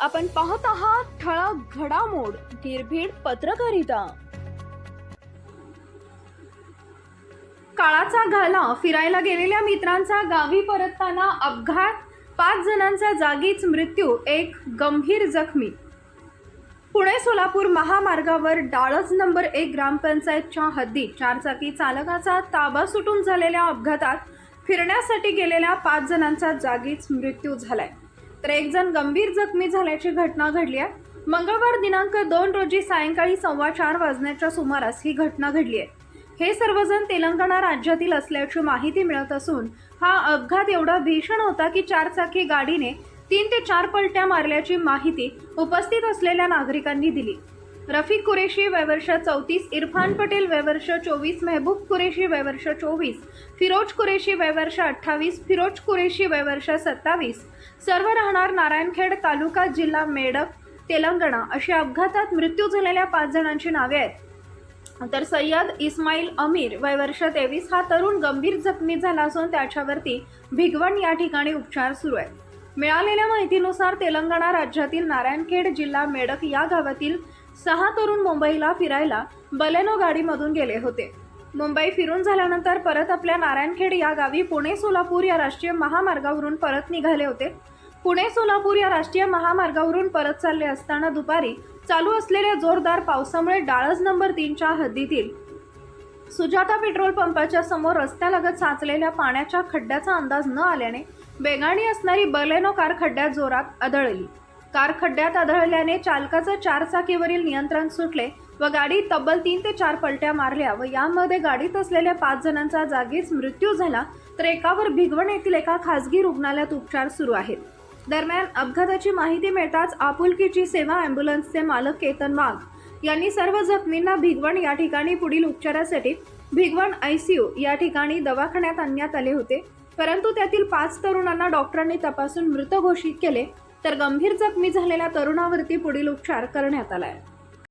आपण पाहत आहात ठळक घडामोड निर्भीड पत्रकारिता. काळाचा घाला फिरायला गेलेल्या मित्रांचा गावी परतताना अपघात पाच जणांचा जागीच मृत्यू एक गंभीर जखमी. पुणे सोलापूर महामार्गावर डाळज नंबर एक ग्रामपंचायतच्या हद्दीत चारचाकी चालकाचा ताबा सुटून झालेल्या अपघातात फिरण्यासाठी गेलेल्या पाच जणांचा जागीच मृत्यू झालाय. तर एक जण गंभीर जखमी झाल्याची घटना घडली आहे. मंगळवार दिनांक दोन रोजी सायंकाळी सव्वा चार वाजण्याच्या सुमारास ही घटना घडली आहे. हे सर्वजण तेलंगणा राज्यातील असल्याची माहिती मिळत असून हा अपघात एवढा भीषण होता की चारचाकी गाडीने तीन ते चार पलट्या मारल्याची माहिती उपस्थित असलेल्या नागरिकांनी दिली. रफिक कुरेशी वयवर्ष चौतीस इरफान पटेल वयवर्ष चोवीस मेहबूब कुरेशी वयवर्ष चोवीस फिरोज कुरेशी वयवर्ष अठ्ठावीस फिरोज कुरेशी वयवर्ष सत्तावीस. सर्व राहणार नारायणखेड तालुका जिल्हा मेडक तेलंगणा. अशा अपघातात मृत्यू झालेल्या पाच जणांची नावे आहेत. तर सय्यद इस्माईल अमीर वयवर्ष तेवीस हा तरुण गंभीर जखमी झाला असून त्याच्यावरती भिगवण या ठिकाणी उपचार सुरू आहेत. मिळालेल्या माहितीनुसार तेलंगणा राज्यातील नारायणखेड जिल्हा मेडक या गावातील सहा तरुण मुंबईला फिरायला बलेनो गाडीमधून गेले होते. मुंबई फिरून झाल्यानंतर परत आपल्या नारायणखेड या गावी पुणे सोलापूर या राष्ट्रीय महामार्गावरून परत निघाले होते. पुणे सोलापूर या राष्ट्रीय महामार्गावरून परत चालले असताना दुपारी चालू असलेल्या जोरदार पावसामुळे डाळज नंबर तीनच्या हद्दीतील सुजाता पेट्रोल पंपाच्या समोर रस्त्यालगत साचलेल्या पाण्याच्या खड्ड्याचा अंदाज न आल्याने वेगाने असणारी बलेनो कार खड्ड्यात जोरात आदळली. कार खड्ड्यात आदळल्याने चालकाचं चारचाकीवरील नियंत्रण सुटले व गाडी तब्बल तीन ते चार पलट्या मारल्या व यामध्ये गाडीत असलेल्या पाच जणांचा जागीच मृत्यू झाला तर एकावर भिगवण येथील एका खासगी रुग्णालयात उपचार सुरू आहेत. दरम्यान अपघाताची माहिती मिळताच आपुलकीची सेवा अँब्युलन्सचे मालक केतन वाघ यांनी सर्व जखमींना भिगवण या ठिकाणी पुढील उपचारासाठी भिगवण आयसीयू या ठिकाणी दवाखान्यात आणण्यात आले होते. परंतु त्यातील पाच तरुणांना डॉक्टरांनी तपासून मृत घोषित केले. तर गंभीर जखमी झालेल्या तरुणावरती पुढील उपचार करण्यात आलाय.